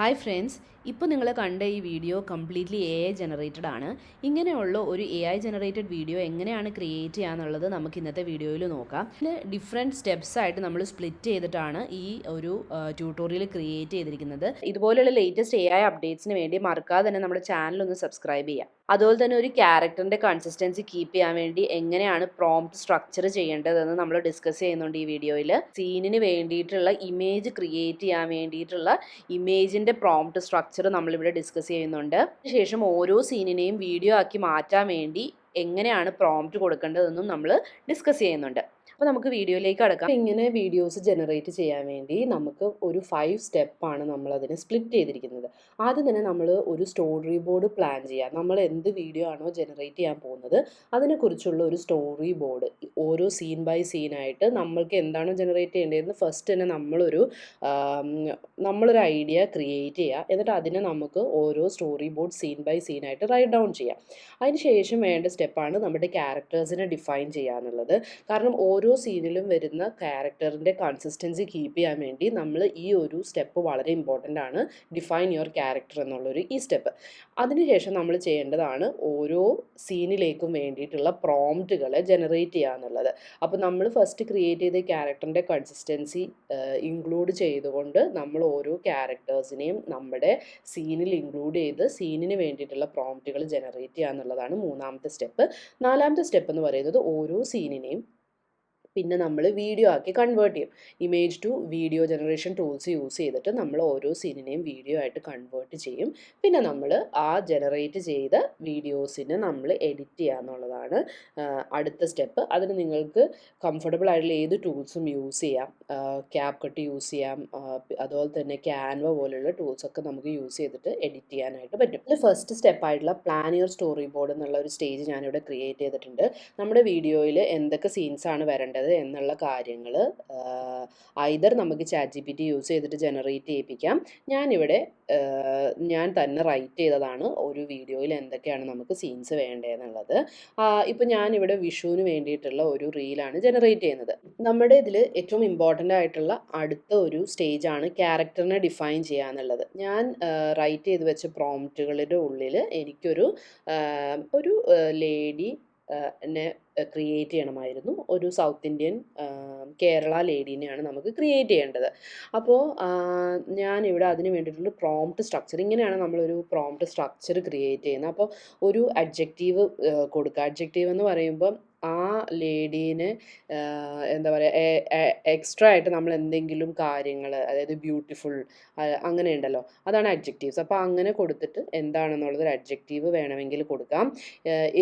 Hi friends ഇപ്പോൾ നിങ്ങൾ കണ്ട ഈ video completely A I generated ആണ്. ഇങ്ങനെയുള്ള ഒരു എ ഐ ജനറേറ്റഡ് വീഡിയോ എങ്ങനെയാണ് ക്രിയേറ്റ് ചെയ്യുക എന്നുള്ളത് നമുക്ക് ഇന്നത്തെ വീഡിയോയിൽ നോക്കാം. ഇതിൽ ഡിഫറെന്റ് സ്റ്റെപ്സ് ആയിട്ട് നമ്മൾ സ്പ്ലിറ്റ് ചെയ്തിട്ടാണ് ഈ ഒരു ട്യൂട്ടോറിയൽ ക്രിയേറ്റ് ചെയ്തിരിക്കുന്നത്. ഇതുപോലെയുള്ള ലേറ്റസ്റ്റ് എ ഐ അപ്ഡേറ്റ്സിന് വേണ്ടി മറക്കാതെ തന്നെ നമ്മുടെ ചാനൽ ഒന്ന് സബ്സ്ക്രൈബ് ചെയ്യാം. അതുപോലെ തന്നെ ഒരു ക്യാരക്ടറിന്റെ കൺസിസ്റ്റൻസി കീപ്പ് ചെയ്യാൻ വേണ്ടി എങ്ങനെയാണ് പ്രോംപ്റ്റ് സ്ട്രക്ചർ ചെയ്യേണ്ടതെന്ന് നമ്മൾ ഡിസ്കസ് ചെയ്യുന്നുണ്ട് ഈ വീഡിയോയിൽ സീനിന് വേണ്ടിയിട്ടുള്ള ഇമേജ് ക്രിയേറ്റ് ചെയ്യാൻ വേണ്ടിയിട്ടുള്ള ഇമേജിന്റെ പ്രോംപ്റ്റ് സ്ട്രക്ചർ നമ്മളിവിടെ ഡിസ്കസ് ചെയ്യുന്നുണ്ട്. ശേഷം ഓരോ സീനിനെയും വീഡിയോ ആക്കി മാറ്റാൻ വേണ്ടി എങ്ങനെയാണ് പ്രോംപ്റ്റ് കൊടുക്കേണ്ടതെന്നും നമ്മൾ ഡിസ്കസ് ചെയ്യുന്നുണ്ട്. അപ്പോൾ നമുക്ക് വീഡിയോയിലേക്ക് അടക്കാം ഇങ്ങനെ വീഡിയോസ് ജനറേറ്റ് ചെയ്യാൻ വേണ്ടി നമുക്ക് ഒരു ഫൈവ് സ്റ്റെപ്പാണ് നമ്മളതിനെ സ്പ്ലിറ്റ് ചെയ്തിരിക്കുന്നത്. ആദ്യം തന്നെ നമ്മൾ ഒരു സ്റ്റോറി ബോർഡ് പ്ലാൻ ചെയ്യുക. നമ്മൾ എന്ത് വീഡിയോ ആണോ ജനറേറ്റ് ചെയ്യാൻ പോകുന്നത് അതിനെക്കുറിച്ചുള്ള ഒരു സ്റ്റോറി ബോർഡ് ഓരോ സീൻ ബൈ സീനായിട്ട് നമ്മൾക്ക് എന്താണോ ജനറേറ്റ് ചെയ്യേണ്ടതെന്ന് ഫസ്റ്റ് തന്നെ നമ്മളൊരു നമ്മളൊരു ഐഡിയ ക്രിയേറ്റ് ചെയ്യുക. എന്നിട്ട് അതിനെ നമുക്ക് ഓരോ സ്റ്റോറി ബോർഡ് സീൻ ബൈ സീനായിട്ട് റൈറ്റ് ഡൗൺ ചെയ്യാം. അതിന് ശേഷം വേണ്ട സ്റ്റെപ്പാണ് നമ്മുടെ ക്യാരക്ടേഴ്സിനെ ഡിഫൈൻ ചെയ്യുക എന്നുള്ളത്. കാരണം ഓരോ സീനിലും വരുന്ന ക്യാരക്ടറിന്റെ കൺസിസ്റ്റൻസി കീപ്പ് ചെയ്യാൻ വേണ്ടി നമ്മൾ ഈ ഒരു സ്റ്റെപ്പ് വളരെ ഇമ്പോർട്ടന്റ് ആണ് ഡിഫൈൻ യുവർ ക്യാരക്ടർ എന്നുള്ളൊരു ഈ സ്റ്റെപ്പ് അതിനുശേഷം നമ്മൾ ചെയ്യേണ്ടതാണ് ഓരോ സീനിലേക്കും വേണ്ടിയിട്ടുള്ള പ്രോംപ്റ്റുകളെ ജനറേറ്റ് ചെയ്യുക എന്നുള്ളത്. അപ്പോൾ നമ്മൾ ഫസ്റ്റ് ക്രിയേറ്റ് ചെയ്ത ക്യാരക്ടറിന്റെ കൺസിസ്റ്റൻസി ഇൻക്ലൂഡ് ചെയ്തുകൊണ്ട് നമ്മൾ ഓരോ ക്യാരക്ടേഴ്സിനെയും നമ്മുടെ സീനിൽ ഇൻക്ലൂഡ് ചെയ്ത് സീനിന് വേണ്ടിയിട്ടുള്ള പ്രോംപ്റ്റുകൾ ജനറേറ്റ് ചെയ്യുക എന്നുള്ളതാണ് മൂന്നാമത്തെ സ്റ്റെപ്പ് നാലാമത്തെ സ്റ്റെപ്പ് എന്ന് പറയുന്നത് ഓരോ സീനിനെയും പിന്നെ നമ്മൾ വീഡിയോ ആക്കി കൺവേർട്ട് ചെയ്യും. Image to video generation tools use ചെയ്തിട്ട് നമ്മൾ ഓരോ സീനിനെയും വീഡിയോ ആയിട്ട് കൺവേർട്ട് ചെയ്യും. പിന്നെ നമ്മൾ ആ ജനറേറ്റ് ചെയ്ത വീഡിയോസിനെ നമ്മൾ എഡിറ്റ് ചെയ്യുക എന്നുള്ളതാണ് അടുത്ത സ്റ്റെപ്പ് അതിന് നിങ്ങൾക്ക് കംഫർട്ടബിൾ ആയിട്ടുള്ള ഏത് ടൂൾസും യൂസ് ചെയ്യാം. ക്യാപ് കട്ട് യൂസ് ചെയ്യാം. അതുപോലെ തന്നെ ക്യാൻവ പോലെയുള്ള ടൂൾസൊക്കെ നമുക്ക് യൂസ് ചെയ്തിട്ട് എഡിറ്റ് ചെയ്യാനായിട്ട് പറ്റും. അതിൽ ഫസ്റ്റ് സ്റ്റെപ്പായിട്ടുള്ള പ്ലാൻ യുവർ സ്റ്റോറി ബോർഡ് എന്നുള്ള ഒരു സ്റ്റേജ് ഞാനിവിടെ ക്രിയേറ്റ് ചെയ്തിട്ടുണ്ട്. നമ്മുടെ വീഡിയോയിൽ എന്തൊക്കെ സീൻസാണ് ആണ് വരേണ്ടത് എന്നുള്ള കാര്യങ്ങൾ ഐദർ നമുക്ക് chat G P T use ചെയ്തിട്ട് ജനറേറ്റ് ചെയ്യിപ്പിക്കാം. ഞാനിവിടെ ഞാൻ തന്നെ റൈറ്റ് ചെയ്തതാണ് ഒരു വീഡിയോയിൽ എന്തൊക്കെയാണ് നമുക്ക് സീൻസ് വേണ്ടതെന്നുള്ളത് ഇപ്പം ഞാനിവിടെ വിഷുവിന് വേണ്ടിയിട്ടുള്ള ഒരു റീലാണ് ജനറേറ്റ് ചെയ്യുന്നത്. നമ്മുടെ ഇതിൽ ഏറ്റവും ഇമ്പോർട്ടന്റ് ആയിട്ടുള്ള അടുത്ത ഒരു സ്റ്റേജാണ് ക്യാരക്ടറിനെ ഡിഫൈൻ ചെയ്യുക എന്നുള്ളത് ഞാൻ റൈറ്റ് ചെയ്ത് വെച്ച പ്രോംപ്റ്റുകളുടെ ഉള്ളിൽ എനിക്കൊരു ഒരു ലേഡി എന്നെ ക്രിയേറ്റ് ചെയ്യണമായിരുന്നു. ഒരു സൗത്ത് ഇന്ത്യൻ കേരള ലേഡീനെയാണ് നമുക്ക് ക്രിയേറ്റ് ചെയ്യേണ്ടത്. അപ്പോൾ ഇവിടെ അതിന് വേണ്ടിയിട്ടുള്ള പ്രോംപ്റ്റ് സ്ട്രക്ചർ ഇങ്ങനെയാണ് നമ്മളൊരു പ്രോംപ്റ്റ് സ്ട്രക്ചർ ക്രിയേറ്റ് ചെയ്യുന്നത്. അപ്പോൾ ഒരു അഡ്ജക്റ്റീവ് കൊടുക്കുക. അഡ്ജക്റ്റീവ് എന്ന് പറയുമ്പോൾ ആ ലേഡീനെ എന്താ പറയുക എക്സ്ട്രാ ആയിട്ട് നമ്മൾ എന്തെങ്കിലും കാര്യങ്ങൾ അതായത് ബ്യൂട്ടിഫുൾ അങ്ങനെ ഉണ്ടല്ലോ. അതാണ് അഡ്ജക്റ്റീവ്സ് അപ്പോൾ അങ്ങനെ കൊടുത്തിട്ട് എന്താണെന്നുള്ളത് ഒരു അഡ്ജക്റ്റീവ് വേണമെങ്കിൽ കൊടുക്കാം.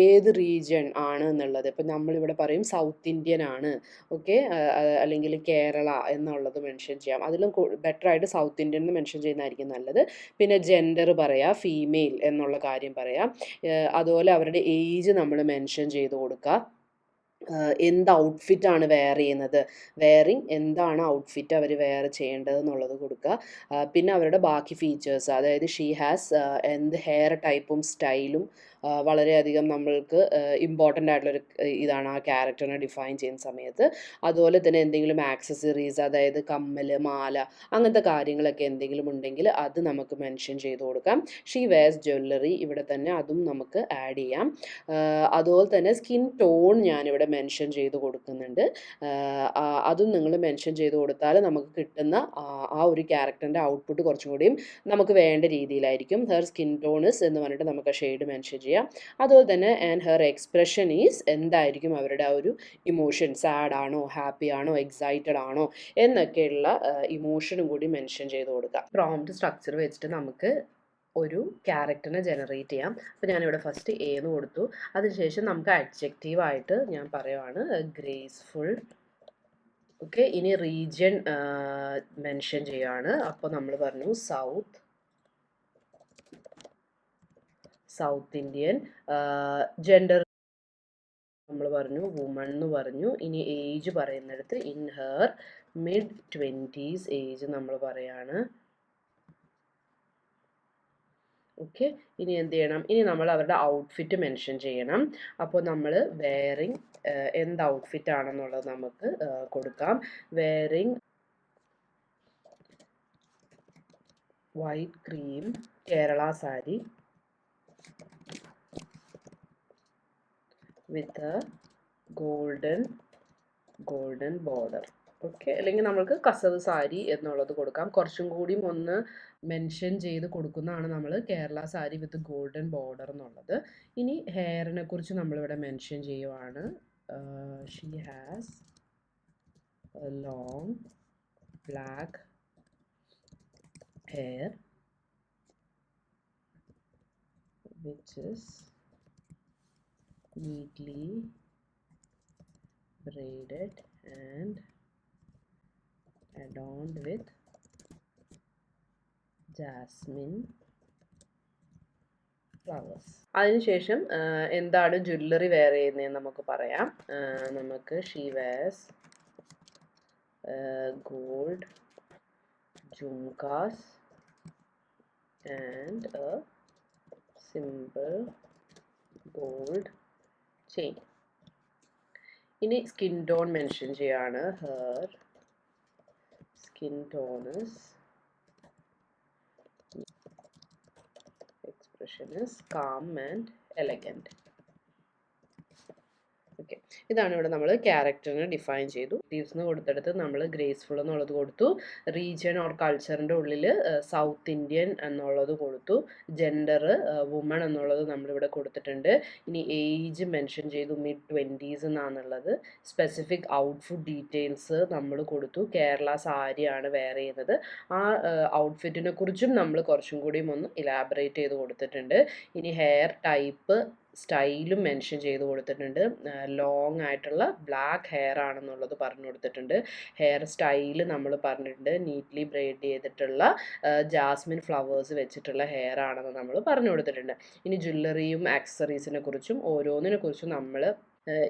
ഏത് റീജിയൺ ആണ് എന്നുള്ളത്. ഇപ്പം നമ്മളിവിടെ പറയും സൗത്ത് ഇന്ത്യൻ ആണ്. ഓക്കെ? അല്ലെങ്കിൽ കേരള എന്നുള്ളത് മെൻഷൻ ചെയ്യാം. അതിലും ബെറ്റർ ആയിട്ട് സൗത്ത് ഇന്ത്യൻ എന്ന് മെൻഷൻ ചെയ്യുന്നതായിരിക്കും നല്ലത്. പിന്നെ ജെൻഡർ പറയാം ഫീമെയിൽ എന്നുള്ള കാര്യം പറയാം. അതുപോലെ അവരുടെ ഏജ് നമ്മൾ മെൻഷൻ ചെയ്ത് കൊടുക്കുക എന്ത് ഔട്ട്ഫിറ്റാണ് വെയർ ചെയ്യുന്നത്? വെയറിങ് എന്താണ് ഔട്ട്ഫിറ്റ് അവർ വെയർ ചെയ്യേണ്ടത് എന്നുള്ളത് കൊടുക്കുക പിന്നെ അവരുടെ ബാക്കി ഫീച്ചേഴ്സ് അതായത് ഷീ ഹാസ് എന്ത് ഹെയർ ടൈപ്പും സ്റ്റൈലും വളരെയധികം നമ്മൾക്ക് ഇമ്പോർട്ടന്റ് ആയിട്ടുള്ളൊരു ഇതാണ് ആ ക്യാരക്ടറിനെ ഡിഫൈൻ ചെയ്യുന്ന സമയത്ത്. അതുപോലെ തന്നെ എന്തെങ്കിലും ആക്സസറീസ് അതായത് കമ്മൽ മാല അങ്ങനത്തെ കാര്യങ്ങളൊക്കെ എന്തെങ്കിലും ഉണ്ടെങ്കിൽ അത് നമുക്ക് മെൻഷൻ ചെയ്ത് കൊടുക്കാം. ഷീ വെയർസ് ജ്വല്ലറി ഇവിടെ തന്നെ അതും നമുക്ക് ആഡ് ചെയ്യാം. അതുപോലെ തന്നെ സ്കിൻ ടോൺ ഞാനിവിടെ മെൻഷൻ ചെയ്ത് കൊടുക്കുന്നുണ്ട്. അതും നിങ്ങൾ മെൻഷൻ ചെയ്ത് കൊടുത്താൽ നമുക്ക് കിട്ടുന്ന ആ- ആ ഒരു ക്യാരക്ടറിന്റെ ഔട്ട്പുട്ട് കുറച്ചും കൂടിയും നമുക്ക് വേണ്ട രീതിയിലായിരിക്കും. ഹെർ സ്കിൻ ടോൺസ് എന്ന് പറഞ്ഞിട്ട് നമുക്ക് ഷെയ്ഡ് മെൻഷൻ ചെയ്യാം. അതുപോലെ തന്നെ ആൻഡ് ഹെർ എക്സ്പ്രഷൻ ഈസ് എന്തായിരിക്കും അവരുടെ ആ ഒരു ഇമോഷൻ സാഡ് ആണോ? ഹാപ്പി ആണോ? എക്സൈറ്റഡ് ആണോ? എന്നൊക്കെയുള്ള ഇമോഷനും കൂടി മെൻഷൻ ചെയ്ത് കൊടുക്കുക പ്രോംപ്റ്റ് സ്ട്രക്ചർ വെച്ചിട്ട് നമുക്ക് ഒരു ക്യാരക്ടറിനെ ജനറേറ്റ് ചെയ്യാം. അപ്പോൾ ഞാനിവിടെ ഫസ്റ്റ് എന്ന് കൊടുത്തു. അതിനുശേഷം നമുക്ക് അഡ്ജക്റ്റീവായിട്ട് ഞാൻ പറയുവാണ് ഗ്രേസ്ഫുൾ ഓക്കെ ഇനി റീജിയൻ മെൻഷൻ ചെയ്യുകയാണ് അപ്പോൾ നമ്മൾ പറഞ്ഞു സൗത്ത് സൗത്ത് ഇന്ത്യൻ ജെൻഡർ നമ്മൾ പറഞ്ഞു വുമൺ എന്ന് പറഞ്ഞു. ഇനി ഏജ് പറയുന്നിടത്ത് in her mid twenties age നമ്മൾ പറയാണ്. ഓക്കെ ഇനി എന്ത് ചെയ്യണം? ഇനി നമ്മൾ അവരുടെ ഔട്ട്ഫിറ്റ് മെൻഷൻ ചെയ്യണം. അപ്പോൾ നമ്മൾ വെയറിങ് എന്ത് ഔട്ട്ഫിറ്റ് ആണെന്നുള്ളത് നമുക്ക് കൊടുക്കാം. Wearing white cream Kerala sari with golden golden border okay അല്ലെങ്കിൽ നമ്മൾക്ക് കസവ് സാരി എന്നുള്ളത് കൊടുക്കാം. കുറച്ചും കൂടിയും ഒന്ന് മെൻഷൻ ചെയ്ത് കൊടുക്കുന്നതാണ് നമ്മൾ Kerala sari with golden border എന്നുള്ളത്. ഇനി ഹെയറിനെ കുറിച്ച് നമ്മളിവിടെ മെൻഷൻ ചെയ്യുവാണ്. She has long black hair. Which is neatly braided and adorned with jasmine അതിനുശേഷം എന്താണ് ജ്വല്ലറി വെയർ ചെയ്യുന്നതെന്ന് നമുക്ക് പറയാം. നമുക്ക് she gold jhumkas and a simple gold chain. ഇനി സ്കിൻ ടോൺ മെൻഷൻ ചെയ്യാണ്. Her skin tone is expression is calm and elegant okay ഇതാണ് ഇവിടെ നമ്മൾ ക്യാരക്ടറിനെ ഡിഫൈൻ ചെയ്തു. ലീവ്സ് കൊടുത്തെടുത്ത് നമ്മൾ ഗ്രേസ്ഫുൾ എന്നുള്ളത് കൊടുത്തു. റീജിയൻ ഓർ കൾച്ചറിന്റെ ഉള്ളിൽ സൗത്ത് ഇന്ത്യൻ എന്നുള്ളത് കൊടുത്തു. ജെൻഡർ വുമൺ എന്നുള്ളത് നമ്മളിവിടെ കൊടുത്തിട്ടുണ്ട്. ഇനി ഏജ് മെൻഷൻ ചെയ്തു മിഡ് ട്വന്റീസ് എന്നാണുള്ളത് സ്പെസിഫിക് ഔട്ട്ഫിറ്റ് ഡീറ്റെയിൽസ് നമ്മൾ കൊടുത്തു. കേരള സാരിയാണ് വെയർ ചെയ്യുന്നത്. ആ ഔട്ട്ഫിറ്റിനെ കുറിച്ചും നമ്മൾ കുറച്ചും കൂടിയും ഒന്ന് ഇലാബറേറ്റ് ചെയ്ത് കൊടുത്തിട്ടുണ്ട്. ഇനി ഹെയർ ടൈപ്പ് സ്റ്റൈലും മെൻഷൻ ചെയ്ത് കൊടുത്തിട്ടുണ്ട്. ലോങ് ആയിട്ടുള്ള ബ്ലാക്ക് ഹെയർ ആണെന്നുള്ളത് പറഞ്ഞു കൊടുത്തിട്ടുണ്ട്. ഹെയർ സ്റ്റൈൽ നമ്മൾ പറഞ്ഞിട്ടുണ്ട്. നീറ്റ്ലി ബ്രെയ്ഡ് ചെയ്തിട്ടുള്ള ജാസ്മിൻ ഫ്ലവേഴ്സ് വെച്ചിട്ടുള്ള ഹെയർ ആണെന്ന് നമ്മൾ പറഞ്ഞു കൊടുത്തിട്ടുണ്ട്. ഇനി ജ്വല്ലറിയും ആക്സസറീസിനെ കുറിച്ചും ഓരോന്നിനെ കുറിച്ചും നമ്മൾ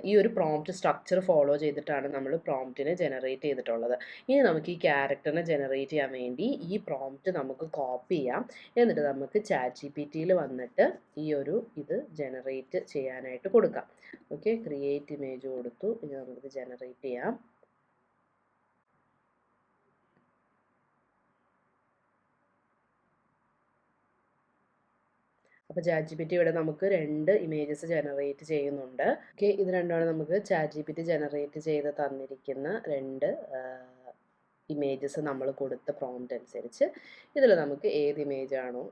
ഈ ഒരു പ്രോംപ്റ്റ് സ്ട്രക്ചർ ഫോളോ ചെയ്തിട്ടാണ് നമ്മൾ പ്രോംപ്റ്റിനെ ജനറേറ്റ് ചെയ്തിട്ടുള്ളത്. ഇനി നമുക്ക് ഈ ക്യാരക്ടറിനെ ജനറേറ്റ് ചെയ്യാൻ വേണ്ടി ഈ പ്രോംപ്റ്റ് നമുക്ക് കോപ്പി ചെയ്യാം. എന്നിട്ട് നമുക്ക് ചാറ്റ് ജി പി ടിയിൽ വന്നിട്ട് ഈ ഒരു ഇത് ജനറേറ്റ് ചെയ്യാനായിട്ട് കൊടുക്കാം. ഓക്കെ ക്രിയേറ്റ് ഇമേജ് കൊടുത്തു. ഇനി നമുക്കിത് ജനറേറ്റ് ചെയ്യാം. അപ്പോൾ ചാറ്റ് ജി പി ടി ഇവിടെ നമുക്ക് രണ്ട് ഇമേജസ് ജനറേറ്റ് ചെയ്യുന്നുണ്ട്. ഓക്കെ ഇത് രണ്ടാണ് നമുക്ക് chat G P T generate ചെയ്ത് തന്നിരിക്കുന്ന രണ്ട് ഇമേജസ് നമ്മൾ കൊടുത്ത പ്രോംപ്റ്റ് അനുസരിച്ച്. ഇതിൽ നമുക്ക് ഏത് ഇമേജ് ആണോ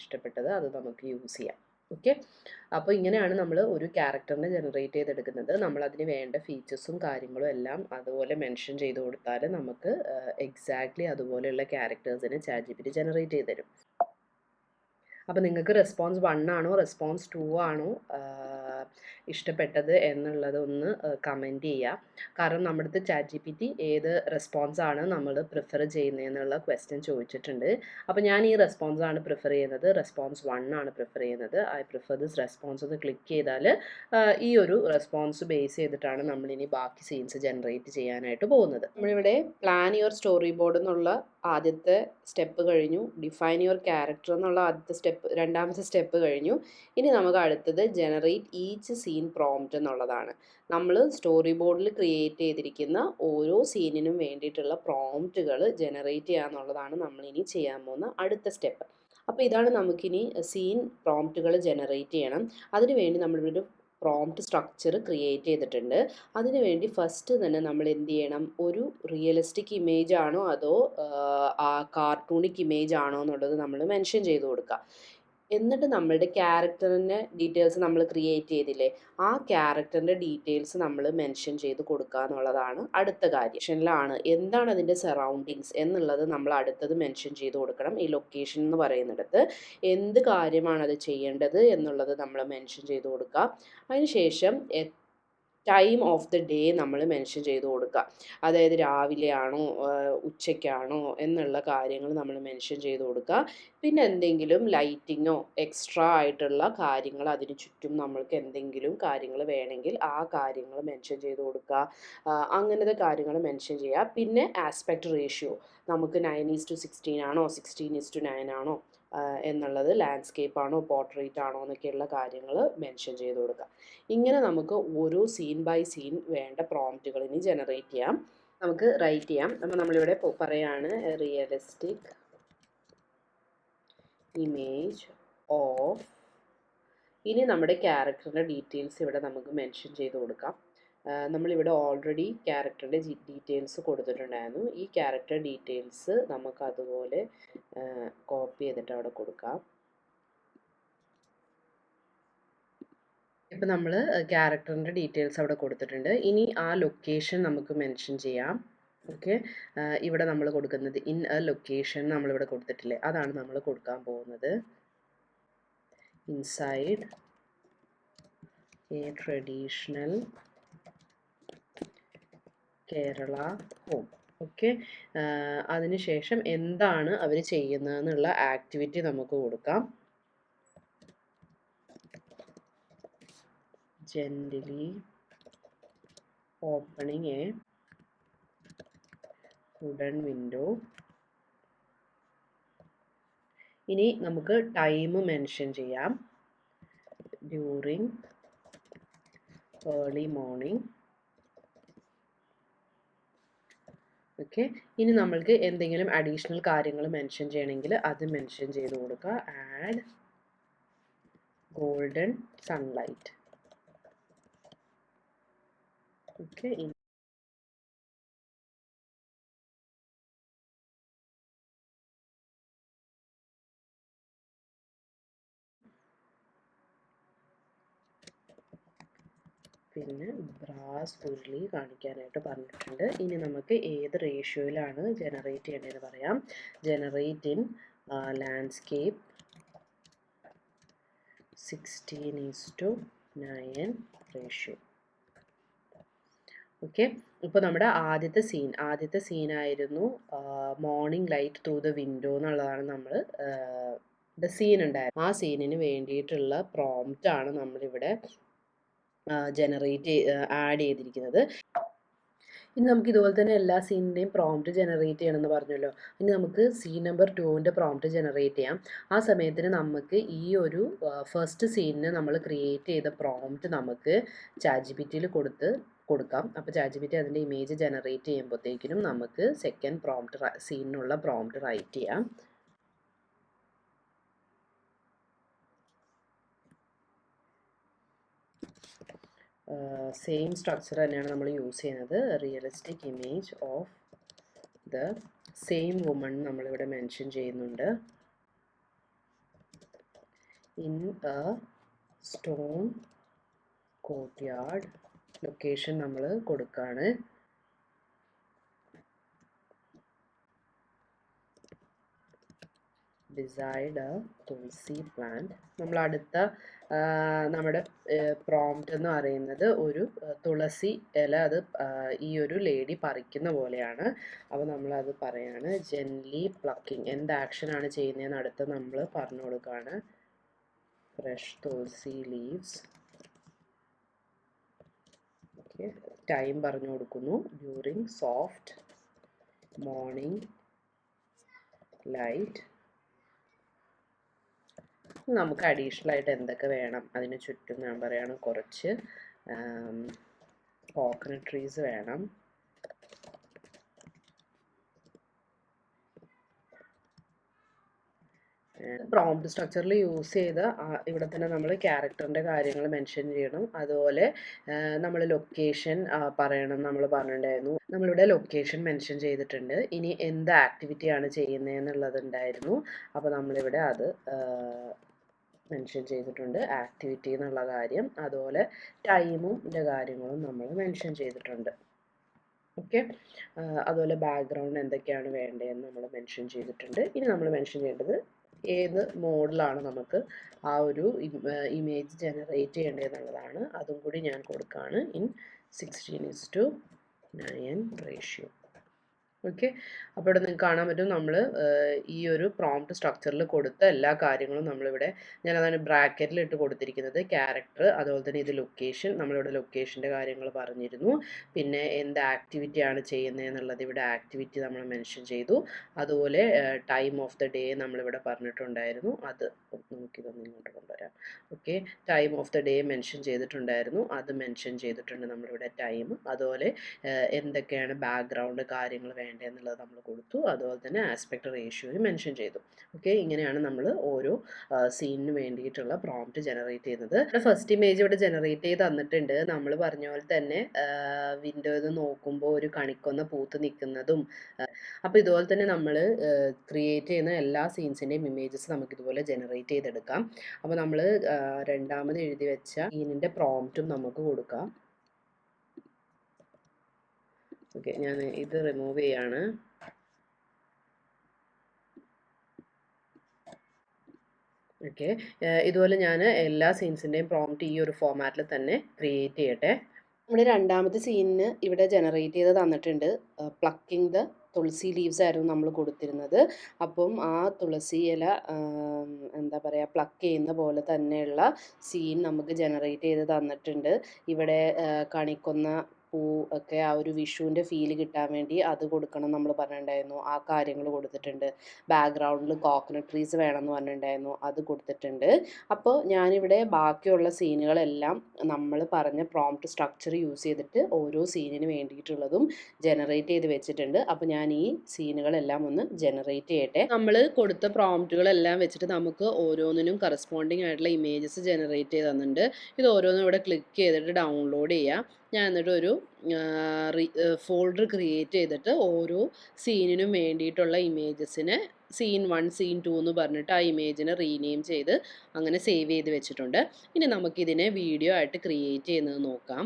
ഇഷ്ടപ്പെട്ടത് അത് നമുക്ക് യൂസ് ചെയ്യാം. ഓക്കെ അപ്പോൾ ഇങ്ങനെയാണ് നമ്മൾ ഒരു ക്യാരക്ടറിനെ ജനറേറ്റ് ചെയ്തെടുക്കുന്നത്. നമ്മൾ അതിന് വേണ്ട ഫീച്ചേഴ്സും കാര്യങ്ങളും എല്ലാം അതുപോലെ മെൻഷൻ ചെയ്ത് കൊടുത്താൽ നമുക്ക് എക്സാക്ട്ലി അതുപോലെയുള്ള ക്യാരക്ടേഴ്സിനെ chat G P T generate ചെയ്ത് തരും. അപ്പോൾ നിങ്ങൾക്ക് റെസ്പോൺസ് വൺ ആണോ റെസ്പോൺസ് ടു ആണോ ഇഷ്ടപ്പെട്ടത് എന്നുള്ളത് ഒന്ന് കമന്റ് ചെയ്യുക കാരണം നമ്മുടെ അടുത്ത് ചാറ്റ് ജി പി ടി ഏത് റെസ്പോൺസാണ് നമ്മൾ പ്രിഫർ ചെയ്യുന്നതെന്നുള്ള ക്വസ്റ്റ്യൻ ചോദിച്ചിട്ടുണ്ട്. അപ്പോൾ ഞാൻ ഈ റെസ്പോൺസാണ് പ്രിഫർ ചെയ്യുന്നത്. റെസ്പോൺസ് വൺ ആണ് പ്രിഫർ ചെയ്യുന്നത്. ഐ പ്രിഫർ ദിസ് റെസ്പോൺസ് ഒന്ന് ക്ലിക്ക് ചെയ്താൽ ഈ ഒരു റെസ്പോൺസ് ബേസ് ചെയ്തിട്ടാണ് നമ്മളിനി ബാക്കി സീൻസ് ജനറേറ്റ് ചെയ്യാനായിട്ട് പോകുന്നത്. നമ്മളിവിടെ പ്ലാൻ യുവർ സ്റ്റോറി ബോർഡ് എന്നുള്ള ആദ്യത്തെ സ്റ്റെപ്പ് കഴിഞ്ഞു. ഡിഫൈൻ യുവർ ക്യാരക്ടർ എന്നുള്ള ആദ്യത്തെ സ്റ്റെപ്പ് രണ്ടാമത്തെ സ്റ്റെപ്പ് കഴിഞ്ഞു. ഇനി നമുക്ക് അടുത്തത് ജനറേറ്റ് ഈച്ച് സീൻ പ്രോംപ്റ്റ് എന്നുള്ളതാണ്. നമ്മൾ സ്റ്റോറി ബോർഡിൽ ക്രിയേറ്റ് ചെയ്തിരിക്കുന്ന ഓരോ സീനിനും വേണ്ടിയിട്ടുള്ള പ്രോംപ്റ്റുകൾ ജനറേറ്റ് ചെയ്യുക എന്നുള്ളതാണ് നമ്മളിനി ചെയ്യാൻ പോകുന്ന അടുത്ത സ്റ്റെപ്പ് അപ്പോൾ ഇതാണ് നമുക്കിനി സീൻ പ്രോംപ്റ്റുകൾ ജനറേറ്റ് ചെയ്യണം. അതിനുവേണ്ടി നമ്മളിവിടെ പ്രോംപ്റ്റ് സ്ട്രക്ചർ ക്രിയേറ്റ് ചെയ്തിട്ടുണ്ട്. അതിനുവേണ്ടി ഫസ്റ്റ് തന്നെ നമ്മൾ എന്ത് ചെയ്യണം? ഒരു റിയലിസ്റ്റിക് ഇമേജ് ആണോ അതോ കാർട്ടൂണിക് ഇമേജ് ആണോ എന്നുള്ളത് നമ്മൾ മെൻഷൻ ചെയ്ത് കൊടുക്കുക. എന്നിട്ട് നമ്മളുടെ ക്യാരക്ടറിന്റെ ഡീറ്റെയിൽസ് നമ്മൾ ക്രിയേറ്റ് ചെയ്തില്ലേ? ആ ക്യാരക്ടറിന്റെ ഡീറ്റെയിൽസ് നമ്മൾ മെൻഷൻ ചെയ്ത് കൊടുക്കുക എന്നുള്ളതാണ് അടുത്ത കാര്യത്തിലാണ് എന്താണ് അതിന്റെ സറൗണ്ടിങ്സ് എന്നുള്ളത് നമ്മൾ അടുത്തത് മെൻഷൻ ചെയ്ത് കൊടുക്കണം. ഈ ലൊക്കേഷൻ എന്ന് പറയുന്നിടത്ത് എന്ത് കാര്യമാണ് അത് ചെയ്യേണ്ടത് എന്നുള്ളത് നമ്മൾ മെൻഷൻ ചെയ്ത് കൊടുക്കുക അതിനുശേഷം ടൈം ഓഫ് ദി ഡേ നമ്മൾ മെൻഷൻ ചെയ്ത് കൊടുക്കുക. അതായത് രാവിലെയാണോ ഉച്ചയ്ക്കാണോ എന്നുള്ള കാര്യങ്ങൾ നമ്മൾ മെൻഷൻ ചെയ്ത് കൊടുക്കുക. പിന്നെ എന്തെങ്കിലും ലൈറ്റിങ്ങോ എക്സ്ട്രാ ആയിട്ടുള്ള കാര്യങ്ങൾ അതിന് ചുറ്റും നമ്മൾക്ക് എന്തെങ്കിലും കാര്യങ്ങൾ വേണമെങ്കിൽ ആ കാര്യങ്ങൾ മെൻഷൻ ചെയ്ത് കൊടുക്കുക. അങ്ങനത്തെ കാര്യങ്ങൾ മെൻഷൻ ചെയ്യുക. പിന്നെ ആസ്പെക്ട് റേഷ്യോ നമുക്ക് നയൻ ഈസ് ടു സിക്സ്റ്റീൻ ആണോ സിക്സ്റ്റീൻ ഈസ് ടു നയൻ ആണോ? എന്നുള്ളത് ലാൻഡ്സ്കേപ്പ് ആണോ പോർട്രേറ്റ് ആണോ എന്നൊക്കെയുള്ള കാര്യങ്ങൾ മെൻഷൻ ചെയ്ത് കൊടുക്കുക ഇങ്ങനെ നമുക്ക് ഓരോ സീൻ ബൈ സീൻ വേണ്ട പ്രോംപ്റ്റുകൾ ഇനി ജനറേറ്റ് ചെയ്യാം. നമുക്ക് റൈറ്റ് ചെയ്യാം. അപ്പോൾ നമ്മളിവിടെ പറയാണ് റിയലിസ്റ്റിക് ഇമേജ് ഓഫ് ഇനി നമ്മുടെ ക്യാരക്ടറിന്റെ ഡീറ്റെയിൽസ് ഇവിടെ നമുക്ക് മെൻഷൻ ചെയ്ത് കൊടുക്കാം. നമ്മളിവിടെ ഓൾറെഡി ക്യാരക്ടറിന്റെ ഡീറ്റെയിൽസ് കൊടുത്തിട്ടുണ്ടായിരുന്നു. ഈ ക്യാരക്ടർ ഡീറ്റെയിൽസ് നമുക്ക് അതുപോലെ കോപ്പി ചെയ്തിട്ട് അവിടെ കൊടുക്കാം. ഇപ്പം നമ്മൾ ക്യാരക്ടറിന്റെ ഡീറ്റെയിൽസ് അവിടെ കൊടുത്തിട്ടുണ്ട്. ഇനി ആ ലൊക്കേഷൻ നമുക്ക് മെൻഷൻ ചെയ്യാം. ഓക്കെ ഇവിടെ നമ്മൾ കൊടുക്കുന്നത് ഇൻ എ ലൊക്കേഷൻ നമ്മളിവിടെ കൊടുത്തിട്ടില്ലേ? അതാണ് നമ്മൾ കൊടുക്കാൻ പോകുന്നത്. Inside a traditional Kerala home okay അതിനുശേഷം എന്താണ് അവർ ചെയ്യുന്നതെന്നുള്ള ആക്ടിവിറ്റി നമുക്ക് കൊടുക്കാം. Gently opening a wooden window ഇനി നമുക്ക് ടൈം മെൻഷൻ ചെയ്യാം. During early morning okay. ഇനി നമ്മൾക്ക് എന്തെങ്കിലും അഡീഷണൽ കാര്യങ്ങൾ മെൻഷൻ ചെയ്യണമെങ്കിൽ അത് മെൻഷൻ ചെയ്ത് കൊടുക്കുക. ആഡ് ഗോൾഡൻ സൺലൈറ്റ് ഓക്കെ പിന്നെ ബ്രാസ് ഉരുളി കാണിക്കാനായിട്ട് പറഞ്ഞിട്ടുണ്ട്. ഇനി നമുക്ക് ഏത് റേഷ്യോയിലാണ് ജനറേറ്റ് ചെയ്യേണ്ടതെന്ന് പറയാം. Generate in landscape sixteen is to nine ratio. Okay. ഇപ്പോൾ നമ്മുടെ ആദ്യത്തെ സീൻ ആദ്യത്തെ സീനായിരുന്നു morning light through the window എന്നുള്ളതാണ് നമ്മൾ സീൻ ഉണ്ടായിരുന്നു ആ സീനിന് വേണ്ടിയിട്ടുള്ള പ്രോംപ്റ്റ് ആണ് നമ്മളിവിടെ ജനറേറ്റ് ആഡ് ചെയ്തിരിക്കുന്നത്. ഇനി നമുക്ക് ഇതുപോലെ തന്നെ എല്ലാ സീനിന്റെയും പ്രോംപ്റ്റ് ജനറേറ്റ് ചെയ്യണമെന്ന് പറഞ്ഞല്ലോ. ഇനി നമുക്ക് സീൻ നമ്പർ ടുവിന്റെ പ്രോംപ്റ്റ് ജനറേറ്റ് ചെയ്യാം. ആ സമയത്തിന് നമുക്ക് ഈ ഒരു ഫസ്റ്റ് സീനിന് നമ്മൾ ക്രിയേറ്റ് ചെയ്ത പ്രോംപ്റ്റ് നമുക്ക് ചാറ്റ് കൊടുത്ത് കൊടുക്കാം. അപ്പോൾ ചാജിബിറ്റി അതിന്റെ ഇമേജ് ജനറേറ്റ് ചെയ്യുമ്പോഴത്തേക്കിനും നമുക്ക് സെക്കൻഡ് പ്രോംപ്റ്റ് സീനിനുള്ള പ്രോംപ്റ്റ് റൈറ്റ് ചെയ്യാം. സെയിം സ്ട്രക്ചർ തന്നെയാണ് നമ്മൾ യൂസ് ചെയ്യുന്നത്. Realistic image of the same woman നമ്മളിവിടെ മെൻഷൻ ചെയ്യുന്നുണ്ട്. In a stone courtyard location നമ്മൾ കൊടുക്കുകയാണ് ഡിസൈഡ് എ തുളസി പ്ലാന്റ് നമ്മൾ അടുത്ത നമ്മുടെ പ്രോംപ്റ്റ് എന്ന് പറയുന്നത് ഒരു തുളസി ഇല അത് ഈ ഒരു ലേഡി പറിക്കുന്ന പോലെയാണ്. അപ്പോൾ നമ്മളത് പറയാണ് ജെൻലി പ്ലക്കിംഗ് എന്ത് ആക്ഷനാണ് ചെയ്യുന്നതെന്ന് അടുത്ത് നമ്മൾ പറഞ്ഞു കൊടുക്കുകയാണ്. Fresh tulsi leaves okay time പറഞ്ഞു കൊടുക്കുന്നു. ഡ്യൂറിങ് സോഫ്റ്റ് മോർണിംഗ് ലൈറ്റ് നമുക്ക് അഡീഷണൽ ആയിട്ട് എന്തൊക്കെ വേണം? അതിന് ചുറ്റും ഞാൻ പറയുകയാണ് കുറച്ച് കോക്കനട്ട് ട്രീസ് വേണം. പ്രോംപ്റ്റ് സ്ട്രക്ചറിൽ യൂസ് ചെയ്ത് ഇവിടെ തന്നെ നമ്മൾ ക്യാരക്ടറിന്റെ കാര്യങ്ങൾ മെൻഷൻ ചെയ്യണം. അതുപോലെ നമ്മൾ ലൊക്കേഷൻ പറയണം നമ്മൾ പറഞ്ഞിട്ടുണ്ടായിരുന്നു. നമ്മളിവിടെ ലൊക്കേഷൻ മെൻഷൻ ചെയ്തിട്ടുണ്ട്. ഇനി എന്ത് ആക്ടിവിറ്റിയാണ് ചെയ്യുന്നതെന്നുള്ളതുണ്ടായിരുന്നു അപ്പോൾ നമ്മളിവിടെ അത് മെൻഷൻ ചെയ്തിട്ടുണ്ട്. ആക്ടിവിറ്റി എന്നുള്ള കാര്യം. അതുപോലെ ടൈമും കാര്യങ്ങളും നമ്മൾ മെൻഷൻ ചെയ്തിട്ടുണ്ട്. ഓക്കെ അതുപോലെ ബാക്ക്ഗ്രൗണ്ട് എന്തൊക്കെയാണ് വേണ്ടതെന്ന് നമ്മൾ മെൻഷൻ ചെയ്തിട്ടുണ്ട്. ഇനി നമ്മൾ മെൻഷൻ ചെയ്യേണ്ടത് ഏത് മോഡലാണ് നമുക്ക് ആ ഒരു ഇമേജ് ജനറേറ്റ് ചെയ്യേണ്ടതെന്നുള്ളതാണ്. അതും കൂടി ഞാൻ കൊടുക്കുകയാണ് in sixteen is to nine ratio okay അപ്പോൾ ഇവിടെ നിങ്ങൾക്ക് കാണാൻ പറ്റും നമ്മൾ ഈ ഒരു പ്രോംപ്റ്റ് സ്ട്രക്ചറിൽ കൊടുത്ത എല്ലാ കാര്യങ്ങളും നമ്മളിവിടെ ഞാൻ അതാണ് ബ്രാക്കറ്റിൽ ഇട്ട് കൊടുത്തിരിക്കുന്നത്. ക്യാരക്ടർ അതുപോലെ തന്നെ ഇത് ലൊക്കേഷൻ നമ്മളിവിടെ ലൊക്കേഷന്റെ കാര്യങ്ങൾ പറഞ്ഞിരുന്നു. പിന്നെ എന്ത് ആക്ടിവിറ്റിയാണ് ചെയ്യുന്നത് എന്നുള്ളത് ഇവിടെ ആക്ടിവിറ്റി നമ്മൾ മെൻഷൻ ചെയ്തു. അതുപോലെ ടൈം ഓഫ് ദ ഡേ നമ്മളിവിടെ പറഞ്ഞിട്ടുണ്ടായിരുന്നു. അത് നമുക്കിതൊന്ന് ഇങ്ങോട്ട് കൊണ്ടുവരാം. Okay time of the day mention ചെയ്തിട്ടുണ്ടായിരുന്നു. അത് മെൻഷൻ ചെയ്തിട്ടുണ്ട് നമ്മളിവിടെ ടൈം അതുപോലെ എന്തൊക്കെയാണ് ബാക്ക്ഗ്രൗണ്ട് കാര്യങ്ങൾ വേണ്ടത് വേണ്ടതെന്നുള്ളത് നമ്മൾ കൊടുത്തു. അതുപോലെ തന്നെ ആസ്പെക്ട് റേഷ്യോയും മെൻഷൻ ചെയ്തു. ഓക്കെ ഇങ്ങനെയാണ് നമ്മൾ ഓരോ സീനിന് വേണ്ടിയിട്ടുള്ള പ്രോംപ്റ്റ് ജനറേറ്റ് ചെയ്യുന്നത്. ഫസ്റ്റ് ഇമേജ് ഇവിടെ ജനറേറ്റ് ചെയ്ത് തന്നിട്ടുണ്ട്. നമ്മൾ പറഞ്ഞ പോലെ തന്നെ വിൻഡോയിൽ നോക്കുമ്പോൾ ഒരു കണിക്കൊന്ന പൂത്ത് നിൽക്കുന്നതും അപ്പോൾ ഇതുപോലെ തന്നെ നമ്മൾ ക്രിയേറ്റ് ചെയ്യുന്ന എല്ലാ സീൻസിന്റെയും ഇമേജസ് നമുക്കിതുപോലെ ജനറേറ്റ് ചെയ്തെടുക്കാം. അപ്പോൾ നമ്മൾ രണ്ടാമത് എഴുതി വെച്ച ഇതിന്റെ പ്രോംപ്റ്റും നമുക്ക് കൊടുക്കാം. ഓക്കെ ഞാൻ ഇത് റിമൂവ് ചെയ്യാണ്. ഓക്കെ ഇതുപോലെ ഞാൻ എല്ലാ സീൻസിന്റെയും പ്രോംപ്റ്റ് ഈ ഒരു ഫോമാറ്റിൽ തന്നെ ക്രിയേറ്റ് ചെയ്യട്ടെ. നമ്മുടെ രണ്ടാമത്തെ സീനിന് ഇവിടെ ജനറേറ്റ് ചെയ്ത് തന്നിട്ടുണ്ട് പ്ലക്കിംഗ് ദ തുളസി ലീവ്സ് ആയിരുന്നു നമ്മൾ കൊടുത്തിരുന്നത്. അപ്പം ആ തുളസി ഇല എന്താ പറയുക പ്ലക്ക് ചെയ്യുന്ന പോലെ തന്നെയുള്ള സീൻ നമുക്ക് ജനറേറ്റ് ചെയ്ത് തന്നിട്ടുണ്ട്. ഇവിടെ കണിക്കൊന്ന പൂ ഒക്കെ ആ ഒരു വിഷുവിന്റെ ഫീൽ കിട്ടാൻ വേണ്ടി അത് കൊടുക്കണം നമ്മൾ പറഞ്ഞിട്ടുണ്ടായിരുന്നു. ആ കാര്യങ്ങൾ കൊടുത്തിട്ടുണ്ട്. ബാക്ക്ഗ്രൗണ്ടിൽ കോക്കനട്ട് ട്രീസ് വേണമെന്ന് പറഞ്ഞിട്ടുണ്ടായിരുന്നു. അത് കൊടുത്തിട്ടുണ്ട്. അപ്പോൾ ഞാനിവിടെ ബാക്കിയുള്ള സീനുകളെല്ലാം നമ്മൾ പറഞ്ഞ പ്രോംപ്റ്റ് സ്ട്രക്ചർ യൂസ് ചെയ്തിട്ട് ഓരോ സീനിന് വേണ്ടിയിട്ടുള്ളതും ജനറേറ്റ് ചെയ്ത് വെച്ചിട്ടുണ്ട്. അപ്പോൾ ഞാൻ ഈ സീനുകളെല്ലാം ഒന്ന് ജനറേറ്റ് ചെയ്യട്ടെ. നമ്മൾ കൊടുത്ത പ്രോംപ്റ്റുകളെല്ലാം വെച്ചിട്ട് നമുക്ക് ഓരോന്നിനും കറസ്പോണ്ടിങ് ആയിട്ടുള്ള ഇമേജസ് ജനറേറ്റ് ചെയ്ത് തന്നിട്ടുണ്ട്. ഇത് ഓരോന്നും ഇവിടെ ക്ലിക്ക് ചെയ്തിട്ട് ഡൗൺലോഡ് ചെയ്യാം. ഞാൻ എന്നിട്ട് ഒരു ഫോൾഡർ ക്രിയേറ്റ് ചെയ്തിട്ട് ഓരോ സീനിനും വേണ്ടിയിട്ടുള്ള ഇമേജസിനെ സീൻ വൺ സീൻ ടു എന്ന് പറഞ്ഞിട്ട് ആ ഇമേജിനെ റീനെയിം ചെയ്ത് അങ്ങനെ സേവ് ചെയ്ത് വെച്ചിട്ടുണ്ട്. ഇനി നമുക്കിതിനെ വീഡിയോ ആയിട്ട് ക്രിയേറ്റ് ചെയ്യുന്നത് നോക്കാം.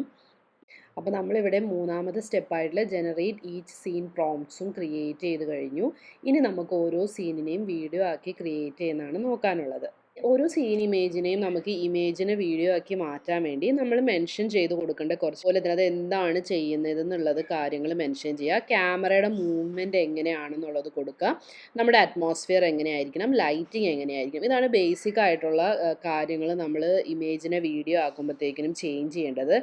അപ്പോൾ നമ്മളിവിടെ മൂന്നാമത്തെ സ്റ്റെപ്പായിട്ടുള്ള ജനറേറ്റ് ഈച്ച് സീൻ പ്രോംപ്റ്റ്സും ക്രിയേറ്റ് ചെയ്ത് കഴിഞ്ഞു. ഇനി നമുക്ക് ഓരോ സീനിനെയും വീഡിയോ ആക്കി ക്രിയേറ്റ് ചെയ്യുന്നതാണ് നോക്കാനുള്ളത്. ഓരോ സീൻ ഇമേജിനെയും നമുക്ക് ഇമേജിനെ വീഡിയോ ആക്കി മാറ്റാൻ വേണ്ടി നമ്മൾ മെൻഷൻ ചെയ്ത് കൊടുക്കേണ്ട കുറച്ച് പോലെ തന്നെ അത് എന്താണ് ചെയ്യുന്നത് എന്നുള്ളത് കാര്യങ്ങൾ മെൻഷൻ ചെയ്യുക. ക്യാമറയുടെ മൂവ്മെന്റ് എങ്ങനെയാണെന്നുള്ളത് കൊടുക്കുക. നമ്മുടെ അറ്റ്മോസ്ഫിയർ എങ്ങനെയായിരിക്കണം? ലൈറ്റിംഗ് എങ്ങനെയായിരിക്കണം ഇതാണ് ബേസിക് ആയിട്ടുള്ള കാര്യങ്ങൾ നമ്മൾ ഇമേജിനെ വീഡിയോ ആക്കുമ്പോഴത്തേക്കിനും ചേഞ്ച് ചെയ്യേണ്ടത്.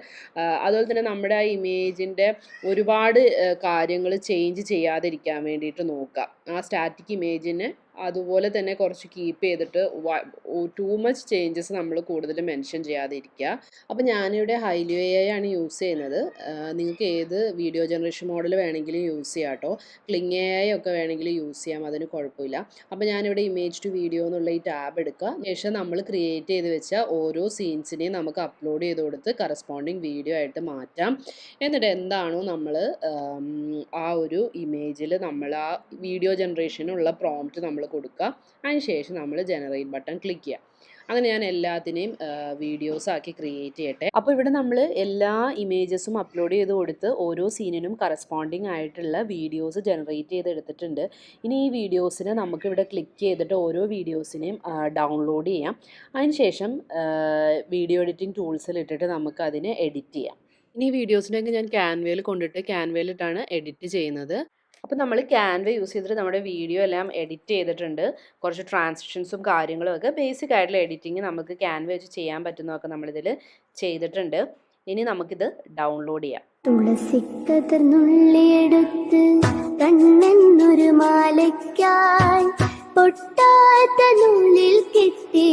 അതുപോലെ തന്നെ നമ്മുടെ ആ ഇമേജിന്റെ ഒരുപാട് കാര്യങ്ങൾ ചേഞ്ച് ചെയ്യാതിരിക്കാൻ വേണ്ടിയിട്ട് നോക്കുക. ആ സ്റ്റാറ്റിക് ഇമേജിനെ അതുപോലെ തന്നെ കുറച്ച് കീപ്പ് ചെയ്തിട്ട് ടു മച്ച് ചേഞ്ചസ് നമ്മൾ കൂടുതൽ മെൻഷൻ ചെയ്യാതിരിക്കുക അപ്പോൾ ഞാനിവിടെ ഹൈലി എ ആണ് യൂസ് ചെയ്യുന്നത്. നിങ്ങൾക്ക് ഏത് വീഡിയോ ജനറേഷൻ മോഡൽ വേണമെങ്കിലും യൂസ് ചെയ്യാം കേട്ടോ ക്ലിങ് എ ഐ ഒക്കെ വേണമെങ്കിലും യൂസ് ചെയ്യാം അതിന് കുഴപ്പമില്ല. അപ്പോൾ ഞാനിവിടെ ഇമേജ് ടു വീഡിയോ എന്നുള്ള ഈ ടാബ് എടുക്കുക ശേഷം നമ്മൾ ക്രിയേറ്റ് ചെയ്ത് വെച്ച ഓരോ സീൻസിനെയും നമുക്ക് അപ്ലോഡ് ചെയ്ത് കൊടുത്ത് കറസ്പോണ്ടിങ് വീഡിയോ ആയിട്ട് മാറ്റാം. എന്നിട്ട് എന്താണോ നമ്മൾ ആ ഒരു ഇമേജിൽ നമ്മൾ ആ വീഡിയോ ജനറേഷനുള്ള പ്രോംപ്റ്റ് നമ്മൾ കൊടുക്കുക അതിന് ശേഷം നമ്മൾ ജനറേറ്റ് ബട്ടൺ ക്ലിക്ക് ചെയ്യുക അങ്ങനെ ഞാൻ എല്ലാത്തിനെയും വീഡിയോസ് ആക്കി ക്രിയേറ്റ് ചെയ്യട്ടെ. അപ്പോൾ ഇവിടെ നമ്മൾ എല്ലാ ഇമേജസും അപ്ലോഡ് ചെയ്ത് കൊടുത്ത് ഓരോ സീനിനും കറസ്പോണ്ടിങ് ആയിട്ടുള്ള വീഡിയോസ് ജനറേറ്റ് ചെയ്തെടുത്തിട്ടുണ്ട്. ഇനി ഈ വീഡിയോസിനെ നമുക്കിവിടെ ക്ലിക്ക് ചെയ്തിട്ട് ഓരോ വീഡിയോസിനെയും ഡൗൺലോഡ് ചെയ്യാം. അതിനുശേഷം വീഡിയോ എഡിറ്റിംഗ് ടൂൾസിൽ ഇട്ടിട്ട് നമുക്ക് അതിനെ എഡിറ്റ് ചെയ്യാം. ഇനി ഈ വീഡിയോസിനെയൊക്കെ ഞാൻ ക്യാൻവയിൽ കൊണ്ടിട്ട് ക്യാൻവയിലിട്ടാണ് എഡിറ്റ് ചെയ്യുന്നത്. അപ്പോൾ നമ്മൾ ക്യാൻവ യൂസ് ചെയ്തിട്ട് നമ്മുടെ വീഡിയോ എല്ലാം എഡിറ്റ് ചെയ്തിട്ടുണ്ട്. കുറച്ച് ട്രാൻസിഷൻസും കാര്യങ്ങളും ഒക്കെ ബേസിക് ആയിട്ടുള്ള എഡിറ്റിംഗ് നമുക്ക് ക്യാൻവ വെച്ച് ചെയ്യാൻ പറ്റുന്നതൊക്കെ നമ്മളിതിൽ ചെയ്തിട്ടുണ്ട്. ഇനി നമുക്കിത് ഡൗൺലോഡ് ചെയ്യാം. തുളസിക്കതിർന്നുള്ളിയെടുത്ത് കണ്ണെന്നൊരു മാലയ്ക്കായി പൊട്ടാത്ത നൂലിൽ കെട്ടി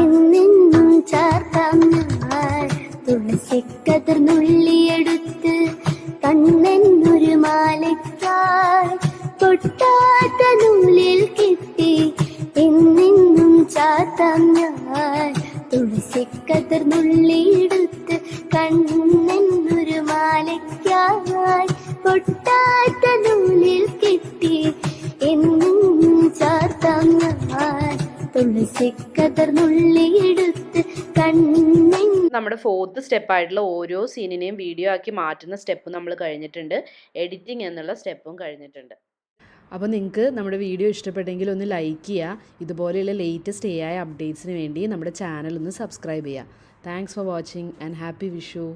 എന്നെന്നും ചാർത്താം ഞാൻ. തുളസിക്കതിർന്നുള്ളിയെടുത്ത് കണ്ണെന്നൊരു മാലയ്ക്കായി പൊട്ടാത്ത നൂലിൽ കിട്ടി. എന്നെന്നും ചാത്താം ഞാൻ. തുളസിക്കതിർന്നുള്ളിയെടുത്ത് കണ്ണെന്നൊരു മാലയ്ക്കായി പൊട്ടാത്ത നൂലിൽ കിട്ടി. എന്നും ചാത്താം ഞാൻ. തുളസിക്കതിർന്നുള്ളിയെടുത്ത് കണ്ണെൻ നമ്മുടെ ഫോർത്ത് സ്റ്റെപ്പായിട്ടുള്ള ഓരോ സീനിനെയും വീഡിയോ ആക്കി മാറ്റുന്ന സ്റ്റെപ്പ് നമ്മൾ കഴിഞ്ഞിട്ടുണ്ട്. എഡിറ്റിംഗ് എന്നുള്ള സ്റ്റെപ്പും കഴിഞ്ഞിട്ടുണ്ട്. അപ്പോൾ നിങ്ങൾക്ക് നമ്മുടെ വീഡിയോ ഇഷ്ടപ്പെട്ടെങ്കിൽ ഒന്ന് ലൈക്ക് ചെയ്യുക ഇതുപോലെയുള്ള ലേറ്റസ്റ്റ് എ ഐ അപ്ഡേറ്റ്സിന് വേണ്ടി നമ്മുടെ ചാനൽ ഒന്ന് സബ്സ്ക്രൈബ് ചെയ്യുക thanks for watching and happy Vishu